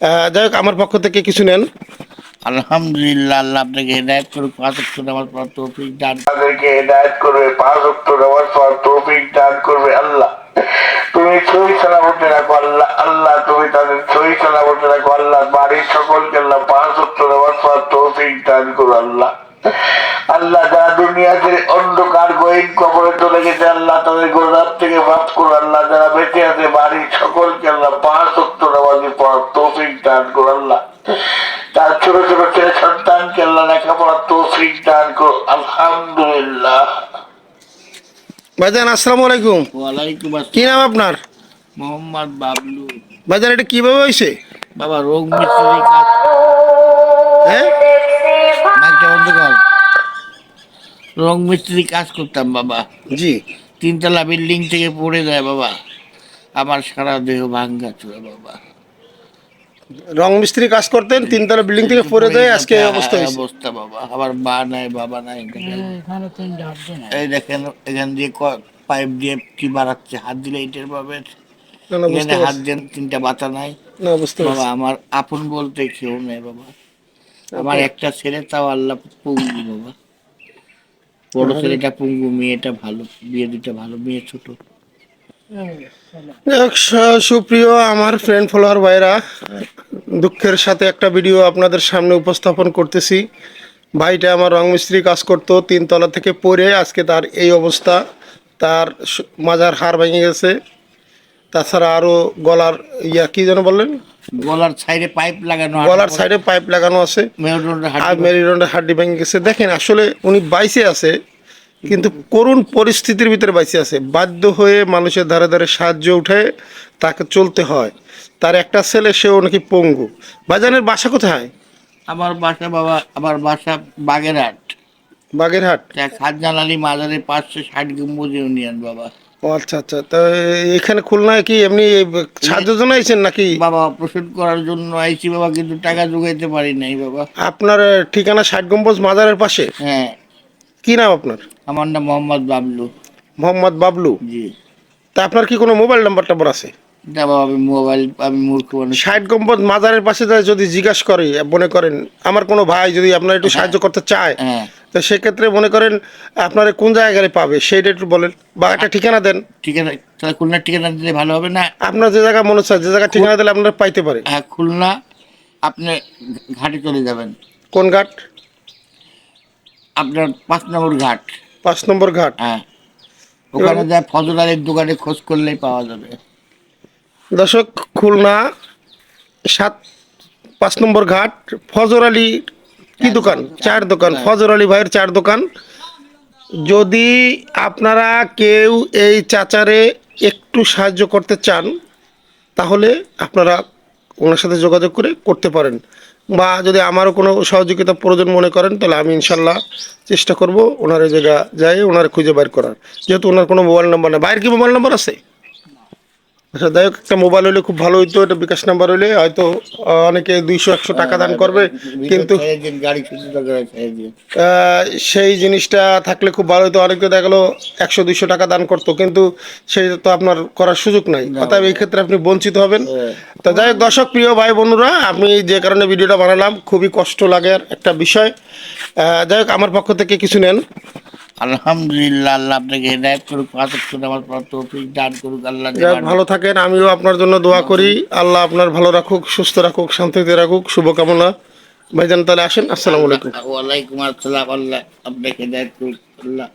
যাই হোক আমার পক্ষ থেকে কিছু নেন। আলহামদুলিল্লাহ আল্লাহ আপনাকে হেদায়ত করুক পাঁচ অক্টর নামাজ পড়ার তৌফিক দান তাদেরকে হেদায়ত করবে পাঁচ অক্ট নামাজ পড়ার তৌফিক দান করবে আল্লাহ। তুমি সই সালামতে রাখো আল্লাহ আল্লাহ তুমি তাদের সই সালামতে রাখো আল্লাহ বাড়ির সকলকে আল্লাহ পাঁচ অক্ট নামাজ পড়ার তৌফিক দান করো আল্লাহ। আল্লাহ যারা দুনিয়াতে অন্ধকার গহীন কবরে চলে গেছে আল্লাহ তাদের গোলাপ থেকে মাফ করো আল্লাহ। যারা বেঁচে আছে বাড়ির সকলকে আল্লাহ পাঁচ অক্ট তৌফিক দান করো আল্লাহ। তার ছোট ছোট ছেলে সন্তানকে আল্লাহ লেখাপড়ার তৌফিক দান করো। আলহামদুলিল্লাহ। ভাইজান আসসালামু আলাইকুম। ওয়ালাইকুম কি নাম আপনার? মোহাম্মদ বাবলু। ভাইজান এটা কীভাবে হয়েছে? বাবা রোগ মিস্ত্রি কাজ। হ্যাঁ? মাইকটা বন্ধ কর। রং মিস্ত্রি কাজ করতাম বাবা। জি। তিনতলা বিল্ডিং থেকে পড়ে যায় বাবা। আমার সারা দেহ ভাঙ্গা চুরে বাবা। রং মিস্ত্রি কাজ করতেন তিনতলা বিল্ডিং থেকে পড়ে যায় আজকে অবস্থা হয়েছে। অবস্থা বাবা আমার মা নাই বাবা নাই এই দেখেন এখান দিয়ে পাইপ দিয়ে কি বাড়াচ্ছে হাত দিলে এখানে হাত দেন তিনটা বাতা নাই। বাবা আমার আপন বলতে কেউ নেই বাবা। আমার একটা ছেলে তাও আল্লাহ পঙ্গু বাবা। বড় ছেলেটা পঙ্গু মেয়েটা ভালো বিয়ে দিতে ভালো মেয়ে ছোট। সুপ্রিয় আমার ফ্রেন্ড ফলোয়ার ভাইরা দুঃখের সাথে একটা ভিডিও আপনাদের সামনে উপস্থাপন করতেছি। ভাইটা আমার রং মিস্ত্রি কাজ করতো তিনতলা থেকে পড়ে আজকে তার এই অবস্থা। তার মাজার হাড় ভেঙে গেছে। তাছাড়া আরও গলার ইয়া কি যেন বললেন? গলার সাইডে পাইপ লাগানো গলার সাইডে পাইপ লাগানো আছে। মেরুদণ্ডের হাড্ডি ভেঙে গেছে। দেখেন আসলে উনি বাইসে আছে। কিন্তু করুণ পরিস্থিতির ভিতরে বাইসে আছে। বাধ্য হয়ে মানুষের ধারে ধারে সাহায্য উঠে তাকে চলতে হয়। তার একটা ছেলে সেও নাকি পঙ্গু। বাজানের বাসা কোথায়? আমার বাসা বাবা আমার বাসা বাগেরহাট। বাগেরহাট? খাজান আলী মাজারের পাঁচশো ষাট গম্বুজ ইউনিয়ন বাবা। ও আচ্ছা আচ্ছা। তো এখানে খুলনায় কি এমনি সাহায্য জানাইছেন নাকি? বাবা অপারেশন করার জন্য আইছি বাবা কিন্তু টাকা জোগাইতে পারি নাই বাবা। আপনার ঠিকানা ষাট গম্বুজ মাজারের পাশে? হ্যাঁ। কি নাম আপনার? আমার নাম মোহাম্মদ বাবলু। মোহাম্মদ বাবলু? জি। তা আপনার কি কোনো মোবাইল নাম্বার টাম্বার আছে? না বাবা আমি মোবাইল আমি মূর্খ মানুষ। ষাট গম্বদ মাজারের পাশে যায় যদি জিজ্ঞাসা করে মনে করেন আমার কোনো ভাই যদি আপনার একটু সাহায্য করতে চায় হ্যাঁ। তো সেক্ষেত্রে মনে করেন আপনার কোন জায়গায় পাবে সেইটা একটু বলেন বা একটা ঠিকানা দেন। ঠিকানা তাহলে খুলনার ঠিকানা দিলে ভালো হবে না? আপনার যে জায়গা মনে চায় যে জায়গায় ঠিকানা দিলে আপনার পাইতে পারে। হ্যাঁ খুলনা আপনি ঘাটে চলে যাবেন। কোন ঘাট? আপনার পাঁচ নম্বর ঘাট। পাঁচ নম্বর ঘাট। হ্যাঁ। ওখানে যা ফজল আলীর দোকানে খোঁজ করলেই পাওয়া যাবে। দর্শক খুলনা সাত পাঁচ নম্বর ঘাট ফজর আলী কি দোকান? চার দোকান ফজর আলী ভাইয়ের চার দোকান। যদি আপনারা কেউ এই চাচারে একটু সাহায্য করতে চান তাহলে আপনারা ওনার সাথে যোগাযোগ করে করতে পারেন। বা যদি আমারও কোনো সহযোগিতা প্রয়োজন মনে করেন, তাহলে আমি ইনশাল্লাহ চেষ্টা করব ওনার জায়গা যাই ওনার খুঁজে বের করার। যেহেতু ওনার কোনো মোবাইল নাম্বার নেই। বাইরের কি মোবাইল নাম্বার আছে? আচ্ছা যাই হোক একটা মোবাইল হলে খুব ভালো হইতো এটা বিকাশ নাম্বার হলে। হয়তো অনেকে দুইশো একশো টাকা দান করবে কিন্তু সেই জিনিসটা থাকলে খুব ভালো হতো অনেকে দেখা গেলো একশো দুইশো টাকা দান করতো কিন্তু সেটা তো আপনার করার সুযোগ নাই। অর্থাৎ এই ক্ষেত্রে আপনি বঞ্চিত হবেন। তো যাই হোক দর্শক প্রিয় ভাই বোনরা আমি যে কারণে ভিডিওটা বানালাম খুবই কষ্ট লাগে একটা বিষয়। যাই হোক আমার পক্ষ থেকে কিছু নেন। আলহামদুলিল্লাহ আল্লাহ আপনাকে হেদায়ত করুক পাঁচ অক্টর নামাজ তৌফিক দান করুক আল্লাহ ভালো থাকেন আমিও আপনার জন্য দোয়া করি। আল্লাহ আপনার ভালো রাখুক সুস্থ রাখুক শান্তিতে রাখুক শুভকামনা। ভাইজান তাহলে আসেন আসসালামু আলাইকুম। ওয়ালাইকুম আসসালাম আল্লাহ আপনাকে হেদায়ত করুক আল্লাহ